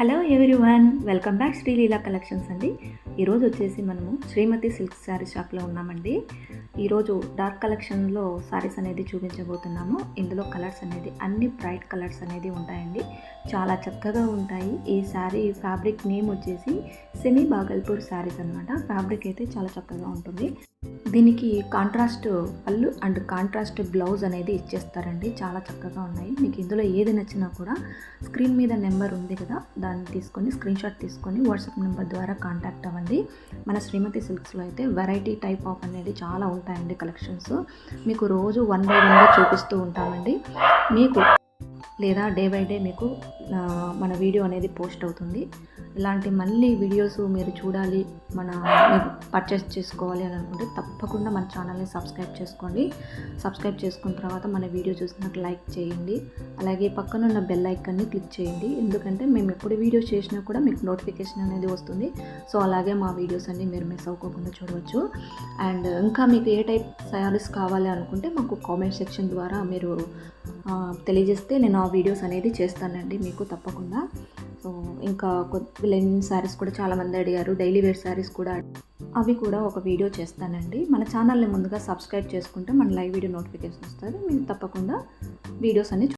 Hello everyone welcome back Sreeleela collections అండి. ఈరోజు వచ్చేసి మనము శ్రీమతి సిల్క్ శారీ షాప్లో ఉన్నామండి. ఈరోజు డార్క్ కలెక్షన్లో శారీస్ అనేది చూపించబోతున్నాము. ఇందులో కలర్స్ అనేది అన్ని బ్రైట్ కలర్స్ అనేది ఉంటాయండి. చాలా చక్కగా ఉంటాయి. ఈ శారీ ఫ్యాబ్రిక్ నేమ్ వచ్చేసి సెమీ బాగల్పూర్ శారీస్ అనమాట ఫ్యాబ్రిక్ అయితే చాలా చక్కగా ఉంటుంది. దీనికి కాంట్రాస్ట్ పళ్ళు అండ్ కాంట్రాస్ట్ బ్లౌజ్ అనేది ఇచ్చేస్తారండి. చాలా చక్కగా ఉన్నాయి. మీకు ఇందులో ఏది నచ్చినా కూడా స్క్రీన్ మీద నెంబర్ ఉంది కదా దాన్ని తీసుకొని స్క్రీన్ షాట్ తీసుకొని వాట్సాప్ నెంబర్ ద్వారా కాంటాక్ట్ అవ్వండి. మన శ్రీమతి సిల్క్స్లో అయితే వెరైటీ టైప్ ఆఫ్ అనేది చాలా ఉంటాయండి కలెక్షన్స్ మీకు రోజు వన్ బై వన్గా చూపిస్తూ ఉంటామండి. మీకు లేదా డే బై డే మీకు మన వీడియో అనేది పోస్ట్ అవుతుంది. ఇలాంటి మళ్ళీ వీడియోస్ మీరు చూడాలి మన పర్చేస్ చేసుకోవాలి అని అనుకుంటే తప్పకుండా మన ఛానల్ని సబ్స్క్రైబ్ చేసుకోండి. సబ్స్క్రైబ్ చేసుకున్న తర్వాత మన వీడియో చూసినట్టు లైక్ చేయండి. అలాగే పక్కన ఉన్న బెల్ ఐకాన్ని క్లిక్ చేయండి. ఎందుకంటే మేము ఎప్పుడు వీడియో చేసినా కూడా మీకు నోటిఫికేషన్ అనేది వస్తుంది. సో అలాగే మా వీడియోస్ అన్ని మీరు మిస్ అవ్వకుండా చూడవచ్చు. అండ్ ఇంకా మీకు ఏ టైప్ శారీస్ కావాలి అనుకుంటే మాకు కామెంట్ సెక్షన్ ద్వారా మీరు తెలియజేస్తే నేను ఆ వీడియోస్ అనేది చేస్తానండి మీకు తప్పకుండా. సో ఇంకా కొత్త శారీస్ కూడా చాలామంది అడిగారు డైలీ వేర్ శారీస్ కూడా అవి కూడా ఒక వీడియో చేస్తానండి. మన ఛానల్ని ముందుగా సబ్స్క్రైబ్ చేసుకుంటే మన లైవ్ వీడియో నోటిఫికేషన్ వస్తుంది. మీరు తప్పకుండా వీడియోస్ అన్ని